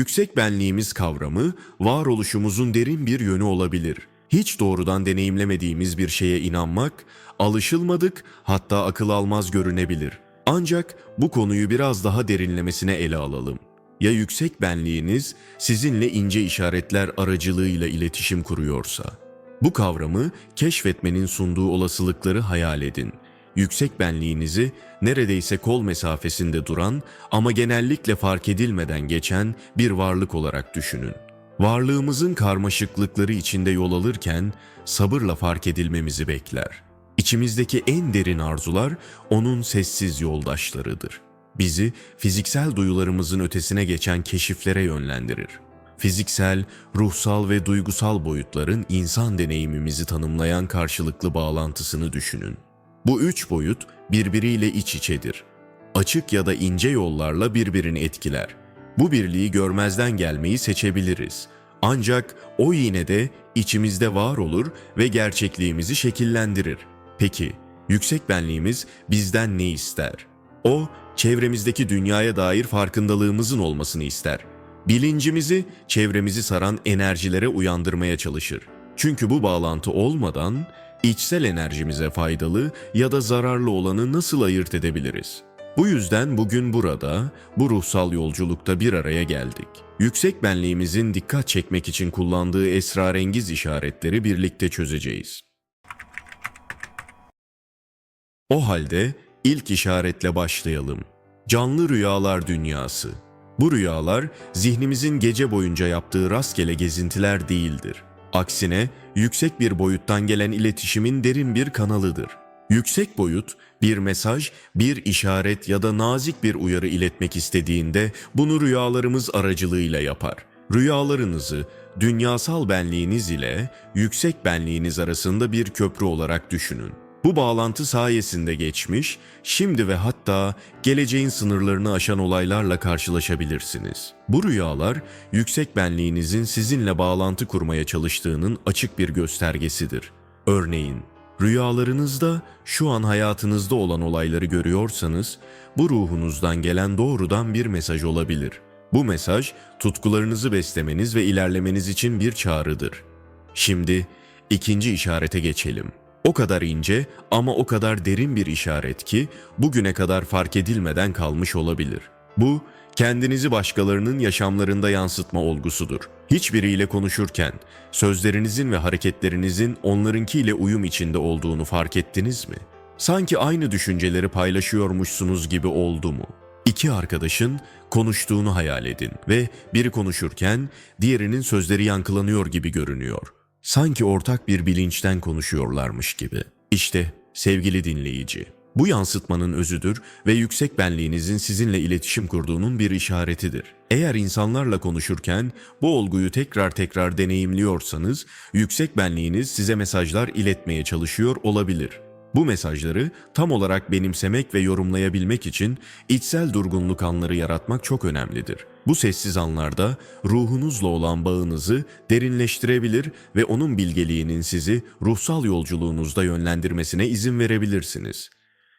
Yüksek benliğimiz kavramı varoluşumuzun derin bir yönü olabilir. Hiç doğrudan deneyimlemediğimiz bir şeye inanmak, alışılmadık hatta akıl almaz görünebilir. Ancak bu konuyu biraz daha derinlemesine ele alalım. Ya yüksek benliğiniz sizinle ince işaretler aracılığıyla iletişim kuruyorsa? Bu kavramı keşfetmenin sunduğu olasılıkları hayal edin. Yüksek benliğinizi neredeyse kol mesafesinde duran ama genellikle fark edilmeden geçen bir varlık olarak düşünün. Varlığımızın karmaşıklıkları içinde yol alırken sabırla fark edilmemizi bekler. İçimizdeki en derin arzular onun sessiz yoldaşlarıdır. Bizi fiziksel duyularımızın ötesine geçen keşiflere yönlendirir. Fiziksel, ruhsal ve duygusal boyutların insan deneyimimizi tanımlayan karşılıklı bağlantısını düşünün. Bu üç boyut birbiriyle iç içedir. Açık ya da ince yollarla birbirini etkiler. Bu birliği görmezden gelmeyi seçebiliriz. Ancak o yine de içimizde var olur ve gerçekliğimizi şekillendirir. Peki, yüksek benliğimiz bizden ne ister? O, çevremizdeki dünyaya dair farkındalığımızın olmasını ister. Bilincimizi, çevremizi saran enerjilere uyandırmaya çalışır. Çünkü bu bağlantı olmadan içsel enerjimize faydalı ya da zararlı olanı nasıl ayırt edebiliriz? Bu yüzden bugün burada, bu ruhsal yolculukta bir araya geldik. Yüksek benliğimizin dikkat çekmek için kullandığı esrarengiz işaretleri birlikte çözeceğiz. O halde ilk işaretle başlayalım. Canlı rüyalar dünyası. Bu rüyalar zihnimizin gece boyunca yaptığı rastgele gezintiler değildir. Aksine yüksek bir boyuttan gelen iletişimin derin bir kanalıdır. Yüksek boyut bir mesaj, bir işaret ya da nazik bir uyarı iletmek istediğinde bunu rüyalarımız aracılığıyla yapar. Rüyalarınızı dünyasal benliğiniz ile yüksek benliğiniz arasında bir köprü olarak düşünün. Bu bağlantı sayesinde geçmiş, şimdi ve hatta geleceğin sınırlarını aşan olaylarla karşılaşabilirsiniz. Bu rüyalar yüksek benliğinizin sizinle bağlantı kurmaya çalıştığının açık bir göstergesidir. Örneğin, rüyalarınızda şu an hayatınızda olan olayları görüyorsanız, bu ruhunuzdan gelen doğrudan bir mesaj olabilir. Bu mesaj tutkularınızı beslemeniz ve ilerlemeniz için bir çağrıdır. Şimdi ikinci işarete geçelim. O kadar ince ama o kadar derin bir işaret ki bugüne kadar fark edilmeden kalmış olabilir. Bu kendinizi başkalarının yaşamlarında yansıtma olgusudur. Hiçbiriyle konuşurken sözlerinizin ve hareketlerinizin onlarınkiyle uyum içinde olduğunu fark ettiniz mi? Sanki aynı düşünceleri paylaşıyormuşsunuz gibi oldu mu? İki arkadaşın konuştuğunu hayal edin ve biri konuşurken diğerinin sözleri yankılanıyor gibi görünüyor. Sanki ortak bir bilinçten konuşuyorlarmış gibi. İşte sevgili dinleyici, bu yansıtmanın özüdür ve yüksek benliğinizin sizinle iletişim kurduğunun bir işaretidir. Eğer insanlarla konuşurken bu olguyu tekrar tekrar deneyimliyorsanız, yüksek benliğiniz size mesajlar iletmeye çalışıyor olabilir. Bu mesajları tam olarak benimsemek ve yorumlayabilmek için içsel durgunluk anları yaratmak çok önemlidir. Bu sessiz anlarda ruhunuzla olan bağınızı derinleştirebilir ve onun bilgeliğinin sizi ruhsal yolculuğunuzda yönlendirmesine izin verebilirsiniz.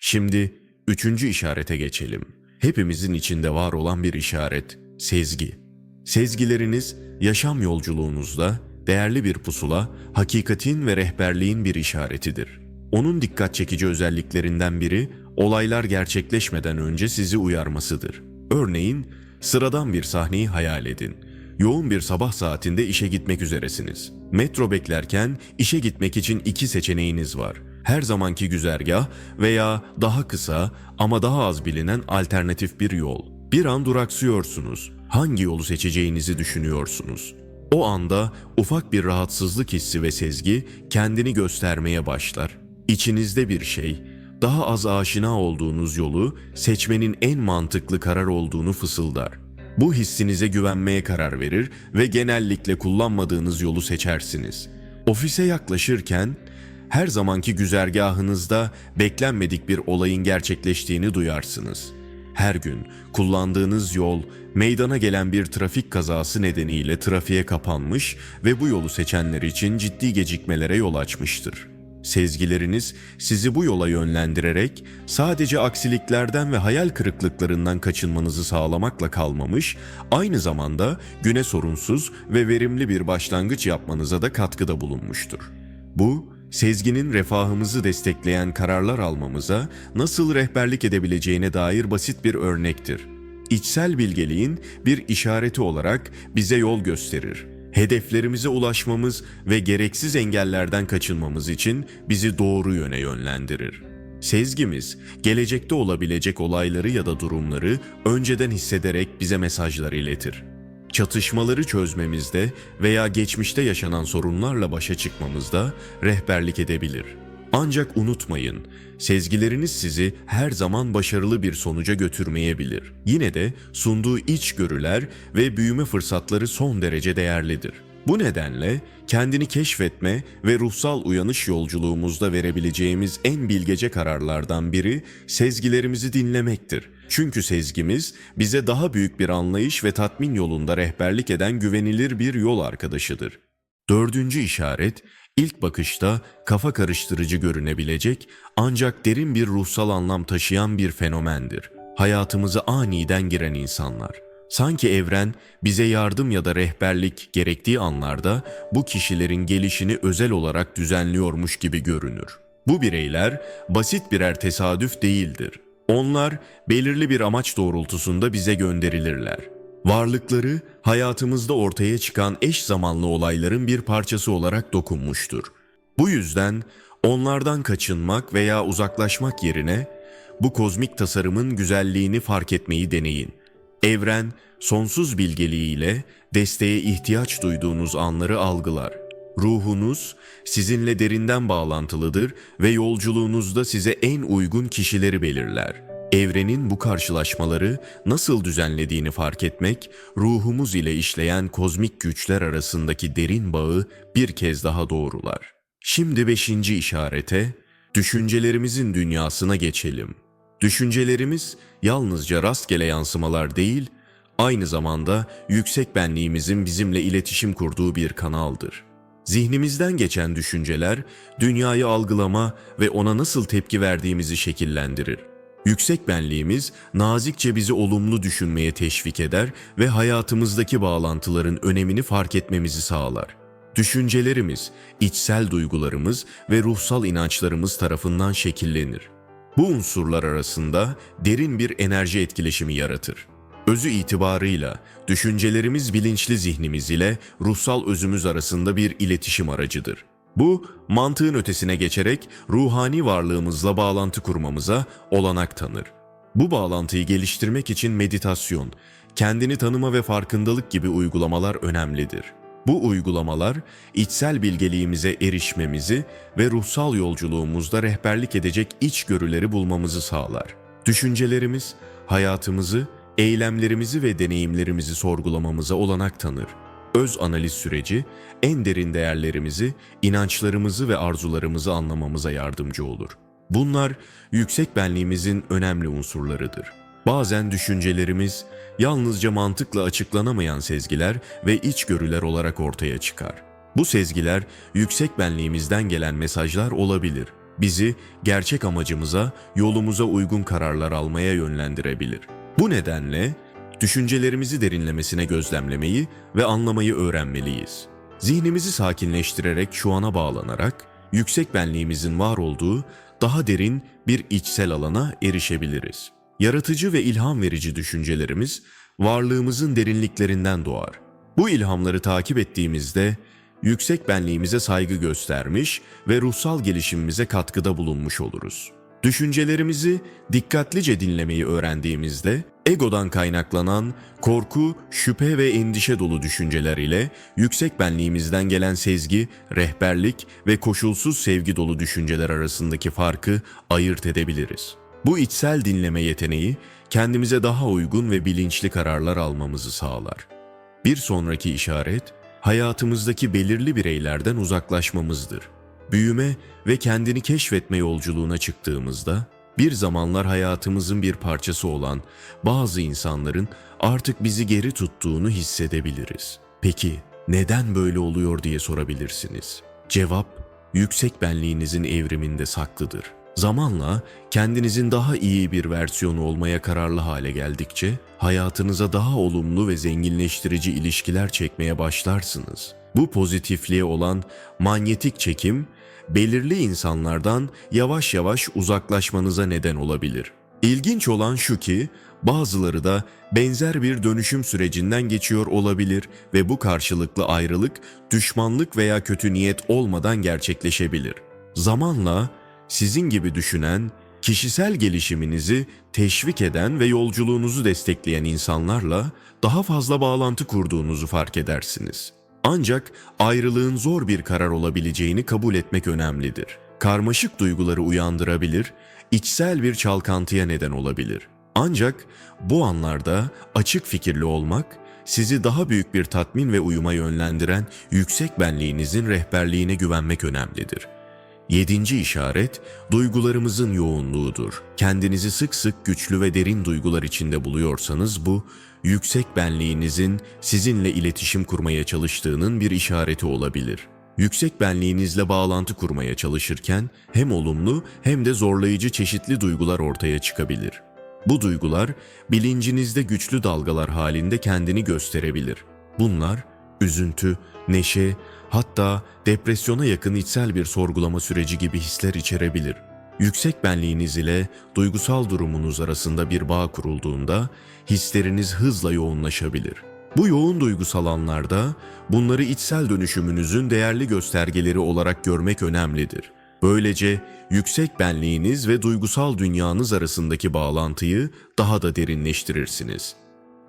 Şimdi üçüncü işarete geçelim. Hepimizin içinde var olan bir işaret, sezgi. Sezgileriniz yaşam yolculuğunuzda değerli bir pusula, hakikatin ve rehberliğin bir işaretidir. Onun dikkat çekici özelliklerinden biri olaylar gerçekleşmeden önce sizi uyarmasıdır. Örneğin sıradan bir sahneyi hayal edin. Yoğun bir sabah saatinde işe gitmek üzeresiniz. Metro beklerken işe gitmek için iki seçeneğiniz var. Her zamanki güzergah veya daha kısa ama daha az bilinen alternatif bir yol. Bir an duraksıyorsunuz. Hangi yolu seçeceğinizi düşünüyorsunuz. O anda ufak bir rahatsızlık hissi ve sezgi kendini göstermeye başlar. İçinizde bir şey, daha az aşina olduğunuz yolu seçmenin en mantıklı karar olduğunu fısıldar. Bu hissinize güvenmeye karar verir ve genellikle kullanmadığınız yolu seçersiniz. Ofise yaklaşırken her zamanki güzergahınızda beklenmedik bir olayın gerçekleştiğini duyarsınız. Her gün kullandığınız yol meydana gelen bir trafik kazası nedeniyle trafiğe kapanmış ve bu yolu seçenler için ciddi gecikmelere yol açmıştır. Sezgileriniz sizi bu yola yönlendirerek sadece aksiliklerden ve hayal kırıklıklarından kaçınmanızı sağlamakla kalmamış, aynı zamanda güne sorunsuz ve verimli bir başlangıç yapmanıza da katkıda bulunmuştur. Bu, sezginin refahımızı destekleyen kararlar almamıza nasıl rehberlik edebileceğine dair basit bir örnektir. İçsel bilgeliğin bir işareti olarak bize yol gösterir. Hedeflerimize ulaşmamız ve gereksiz engellerden kaçınmamız için bizi doğru yöne yönlendirir. Sezgimiz, gelecekte olabilecek olayları ya da durumları önceden hissederek bize mesajlar iletir. Çatışmaları çözmemizde veya geçmişte yaşanan sorunlarla başa çıkmamızda rehberlik edebilir. Ancak unutmayın, sezgileriniz sizi her zaman başarılı bir sonuca götürmeyebilir. Yine de sunduğu içgörüler ve büyüme fırsatları son derece değerlidir. Bu nedenle kendini keşfetme ve ruhsal uyanış yolculuğumuzda verebileceğimiz en bilgece kararlardan biri sezgilerimizi dinlemektir. Çünkü sezgimiz bize daha büyük bir anlayış ve tatmin yolunda rehberlik eden güvenilir bir yol arkadaşıdır. Dördüncü işaret, ilk bakışta kafa karıştırıcı görünebilecek ancak derin bir ruhsal anlam taşıyan bir fenomendir. Hayatımıza aniden giren insanlar. Sanki evren bize yardım ya da rehberlik gerektiği anlarda bu kişilerin gelişini özel olarak düzenliyormuş gibi görünür. Bu bireyler basit birer tesadüf değildir. Onlar belirli bir amaç doğrultusunda bize gönderilirler. Varlıkları hayatımızda ortaya çıkan eş zamanlı olayların bir parçası olarak dokunmuştur. Bu yüzden onlardan kaçınmak veya uzaklaşmak yerine bu kozmik tasarımın güzelliğini fark etmeyi deneyin. Evren sonsuz bilgeliğiyle desteğe ihtiyaç duyduğunuz anları algılar. Ruhunuz sizinle derinden bağlantılıdır ve yolculuğunuzda size en uygun kişileri belirler. Evrenin bu karşılaşmaları nasıl düzenlediğini fark etmek, ruhumuz ile işleyen kozmik güçler arasındaki derin bağı bir kez daha doğrular. Şimdi beşinci işarete, düşüncelerimizin dünyasına geçelim. Düşüncelerimiz yalnızca rastgele yansımalar değil, aynı zamanda yüksek benliğimizin bizimle iletişim kurduğu bir kanaldır. Zihnimizden geçen düşünceler dünyayı algılama ve ona nasıl tepki verdiğimizi şekillendirir. Yüksek benliğimiz nazikçe bizi olumlu düşünmeye teşvik eder ve hayatımızdaki bağlantıların önemini fark etmemizi sağlar. Düşüncelerimiz, içsel duygularımız ve ruhsal inançlarımız tarafından şekillenir. Bu unsurlar arasında derin bir enerji etkileşimi yaratır. Özü itibarıyla düşüncelerimiz bilinçli zihnimiz ile ruhsal özümüz arasında bir iletişim aracıdır. Bu, mantığın ötesine geçerek ruhani varlığımızla bağlantı kurmamıza olanak tanır. Bu bağlantıyı geliştirmek için meditasyon, kendini tanıma ve farkındalık gibi uygulamalar önemlidir. Bu uygulamalar içsel bilgeliğimize erişmemizi ve ruhsal yolculuğumuzda rehberlik edecek içgörüleri bulmamızı sağlar. Düşüncelerimiz hayatımızı, eylemlerimizi ve deneyimlerimizi sorgulamamıza olanak tanır. Öz analiz süreci en derin değerlerimizi, inançlarımızı ve arzularımızı anlamamıza yardımcı olur. Bunlar yüksek benliğimizin önemli unsurlarıdır. Bazen düşüncelerimiz yalnızca mantıkla açıklanamayan sezgiler ve içgörüler olarak ortaya çıkar. Bu sezgiler yüksek benliğimizden gelen mesajlar olabilir. Bizi gerçek amacımıza, yolumuza uygun kararlar almaya yönlendirebilir. Bu nedenle düşüncelerimizi derinlemesine gözlemlemeyi ve anlamayı öğrenmeliyiz. Zihnimizi sakinleştirerek şu ana bağlanarak yüksek benliğimizin var olduğu daha derin bir içsel alana erişebiliriz. Yaratıcı ve ilham verici düşüncelerimiz varlığımızın derinliklerinden doğar. Bu ilhamları takip ettiğimizde yüksek benliğimize saygı göstermiş ve ruhsal gelişimimize katkıda bulunmuş oluruz. Düşüncelerimizi dikkatlice dinlemeyi öğrendiğimizde egodan kaynaklanan korku, şüphe ve endişe dolu düşünceler ile yüksek benliğimizden gelen sezgi, rehberlik ve koşulsuz sevgi dolu düşünceler arasındaki farkı ayırt edebiliriz. Bu içsel dinleme yeteneği kendimize daha uygun ve bilinçli kararlar almamızı sağlar. Bir sonraki işaret hayatımızdaki belirli bireylerden uzaklaşmamızdır. Büyüme ve kendini keşfetme yolculuğuna çıktığımızda bir zamanlar hayatımızın bir parçası olan bazı insanların artık bizi geri tuttuğunu hissedebiliriz. Peki neden böyle oluyor diye sorabilirsiniz. Cevap yüksek benliğinizin evriminde saklıdır. Zamanla kendinizin daha iyi bir versiyonu olmaya kararlı hale geldikçe hayatınıza daha olumlu ve zenginleştirici ilişkiler çekmeye başlarsınız. Bu pozitifliğe olan manyetik çekim belirli insanlardan yavaş yavaş uzaklaşmanıza neden olabilir. İlginç olan şu ki bazıları da benzer bir dönüşüm sürecinden geçiyor olabilir ve bu karşılıklı ayrılık düşmanlık veya kötü niyet olmadan gerçekleşebilir. Zamanla sizin gibi düşünen, kişisel gelişiminizi teşvik eden ve yolculuğunuzu destekleyen insanlarla daha fazla bağlantı kurduğunuzu fark edersiniz. Ancak ayrılığın zor bir karar olabileceğini kabul etmek önemlidir. Karmaşık duyguları uyandırabilir, içsel bir çalkantıya neden olabilir. Ancak bu anlarda açık fikirli olmak, sizi daha büyük bir tatmin ve uyuma yönlendiren yüksek benliğinizin rehberliğine güvenmek önemlidir. Yedinci işaret, duygularımızın yoğunluğudur. Kendinizi sık sık güçlü ve derin duygular içinde buluyorsanız bu, yüksek benliğinizin sizinle iletişim kurmaya çalıştığının bir işareti olabilir. Yüksek benliğinizle bağlantı kurmaya çalışırken hem olumlu hem de zorlayıcı çeşitli duygular ortaya çıkabilir. Bu duygular bilincinizde güçlü dalgalar halinde kendini gösterebilir. Bunlar üzüntü, neşe, hatta depresyona yakın içsel bir sorgulama süreci gibi hisler içerebilir. Yüksek benliğiniz ile duygusal durumunuz arasında bir bağ kurulduğunda hisleriniz hızla yoğunlaşabilir. Bu yoğun duygusal anlarda bunları içsel dönüşümünüzün değerli göstergeleri olarak görmek önemlidir. Böylece yüksek benliğiniz ve duygusal dünyanız arasındaki bağlantıyı daha da derinleştirirsiniz.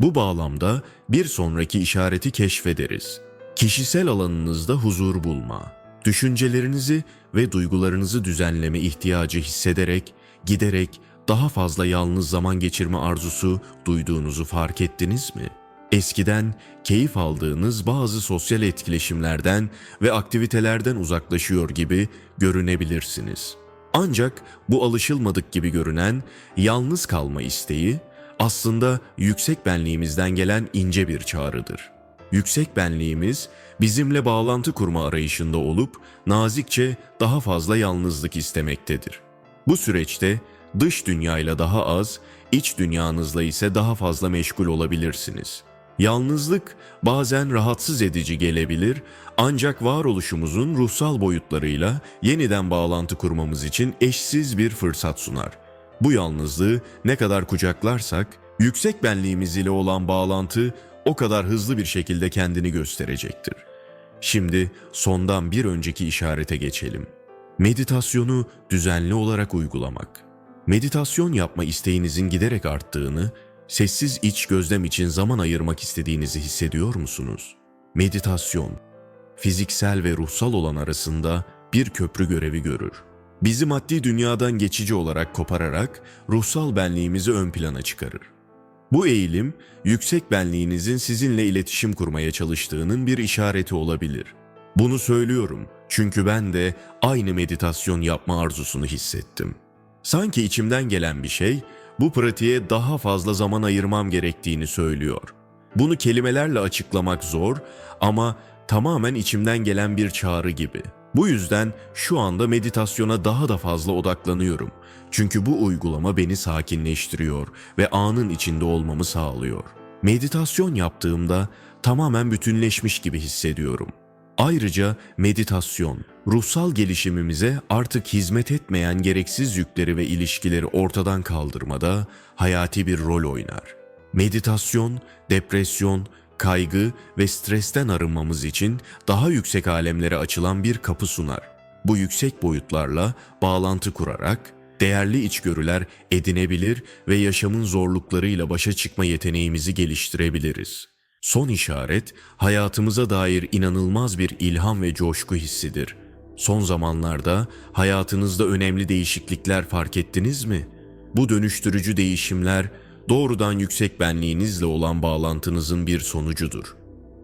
Bu bağlamda bir sonraki işareti keşfederiz. Kişisel alanınızda huzur bulma. Düşüncelerinizi ve duygularınızı düzenleme ihtiyacı hissederek, giderek daha fazla yalnız zaman geçirme arzusu duyduğunuzu fark ettiniz mi? Eskiden keyif aldığınız bazı sosyal etkileşimlerden ve aktivitelerden uzaklaşıyor gibi görünebilirsiniz. Ancak bu alışılmadık gibi görünen yalnız kalma isteği aslında yüksek benliğimizden gelen ince bir çağrıdır. Yüksek benliğimiz bizimle bağlantı kurma arayışında olup nazikçe daha fazla yalnızlık istemektedir. Bu süreçte dış dünyayla daha az, iç dünyanızla ise daha fazla meşgul olabilirsiniz. Yalnızlık bazen rahatsız edici gelebilir ancak varoluşumuzun ruhsal boyutlarıyla yeniden bağlantı kurmamız için eşsiz bir fırsat sunar. Bu yalnızlığı ne kadar kucaklarsak, yüksek benliğimiz ile olan bağlantı o kadar hızlı bir şekilde kendini gösterecektir. Şimdi sondan bir önceki işarete geçelim. Meditasyonu düzenli olarak uygulamak. Meditasyon yapma isteğinizin giderek arttığını, sessiz iç gözlem için zaman ayırmak istediğinizi hissediyor musunuz? Meditasyon, fiziksel ve ruhsal olan arasında bir köprü görevi görür. Bizi maddi dünyadan geçici olarak kopararak ruhsal benliğimizi ön plana çıkarır. Bu eğilim, yüksek benliğinizin sizinle iletişim kurmaya çalıştığının bir işareti olabilir. Bunu söylüyorum çünkü ben de aynı meditasyon yapma arzusunu hissettim. Sanki içimden gelen bir şey, bu pratiğe daha fazla zaman ayırmam gerektiğini söylüyor. Bunu kelimelerle açıklamak zor ama tamamen içimden gelen bir çağrı gibi. Bu yüzden şu anda meditasyona daha da fazla odaklanıyorum. Çünkü bu uygulama beni sakinleştiriyor ve anın içinde olmamı sağlıyor. Meditasyon yaptığımda tamamen bütünleşmiş gibi hissediyorum. Ayrıca meditasyon, ruhsal gelişimimize artık hizmet etmeyen gereksiz yükleri ve ilişkileri ortadan kaldırmada hayati bir rol oynar. Meditasyon, depresyon, kaygı ve stresten arınmamız için daha yüksek alemlere açılan bir kapı sunar. Bu yüksek boyutlarla bağlantı kurarak değerli içgörüler edinebilir ve yaşamın zorluklarıyla başa çıkma yeteneğimizi geliştirebiliriz. Son işaret hayatımıza dair inanılmaz bir ilham ve coşku hissidir. Son zamanlarda hayatınızda önemli değişiklikler fark ettiniz mi? Bu dönüştürücü değişimler doğrudan yüksek benliğinizle olan bağlantınızın bir sonucudur.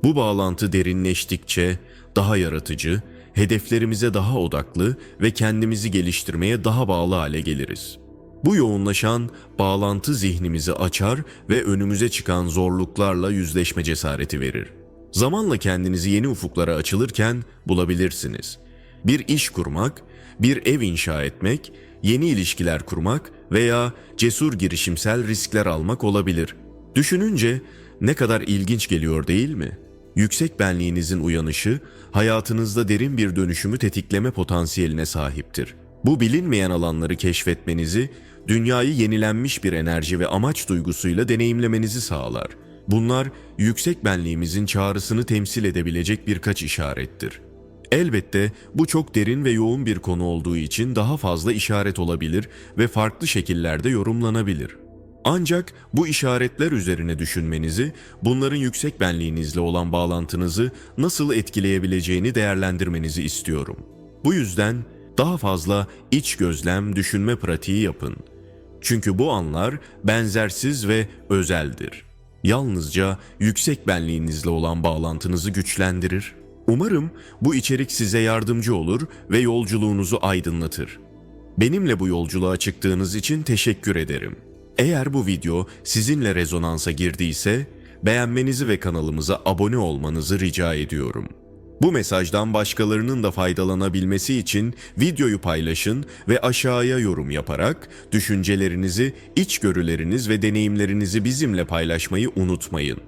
Bu bağlantı derinleştikçe daha yaratıcı, hedeflerimize daha odaklı ve kendimizi geliştirmeye daha bağlı hale geliriz. Bu yoğunlaşan bağlantı zihnimizi açar ve önümüze çıkan zorluklarla yüzleşme cesareti verir. Zamanla kendinizi yeni ufuklara açılırken bulabilirsiniz. Bir iş kurmak, bir ev inşa etmek, yeni ilişkiler kurmak veya cesur girişimsel riskler almak olabilir. Düşününce ne kadar ilginç geliyor değil mi? Yüksek benliğinizin uyanışı hayatınızda derin bir dönüşümü tetikleme potansiyeline sahiptir. Bu bilinmeyen alanları keşfetmenizi, dünyayı yenilenmiş bir enerji ve amaç duygusuyla deneyimlemenizi sağlar. Bunlar yüksek benliğimizin çağrısını temsil edebilecek birkaç işarettir. Elbette bu çok derin ve yoğun bir konu olduğu için daha fazla işaret olabilir ve farklı şekillerde yorumlanabilir. Ancak bu işaretler üzerine düşünmenizi, bunların yüksek benliğinizle olan bağlantınızı nasıl etkileyebileceğini değerlendirmenizi istiyorum. Bu yüzden daha fazla iç gözlem düşünme pratiği yapın. Çünkü bu anlar benzersiz ve özeldir. Yalnızca yüksek benliğinizle olan bağlantınızı güçlendirir. Umarım bu içerik size yardımcı olur ve yolculuğunuzu aydınlatır. Benimle bu yolculuğa çıktığınız için teşekkür ederim. Eğer bu video sizinle rezonansa girdiyse beğenmenizi ve kanalımıza abone olmanızı rica ediyorum. Bu mesajdan başkalarının da faydalanabilmesi için videoyu paylaşın ve aşağıya yorum yaparak düşüncelerinizi, içgörüleriniz ve deneyimlerinizi bizimle paylaşmayı unutmayın.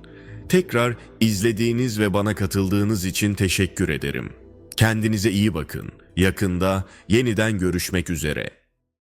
Tekrar izlediğiniz ve bana katıldığınız için teşekkür ederim. Kendinize iyi bakın. Yakında yeniden görüşmek üzere.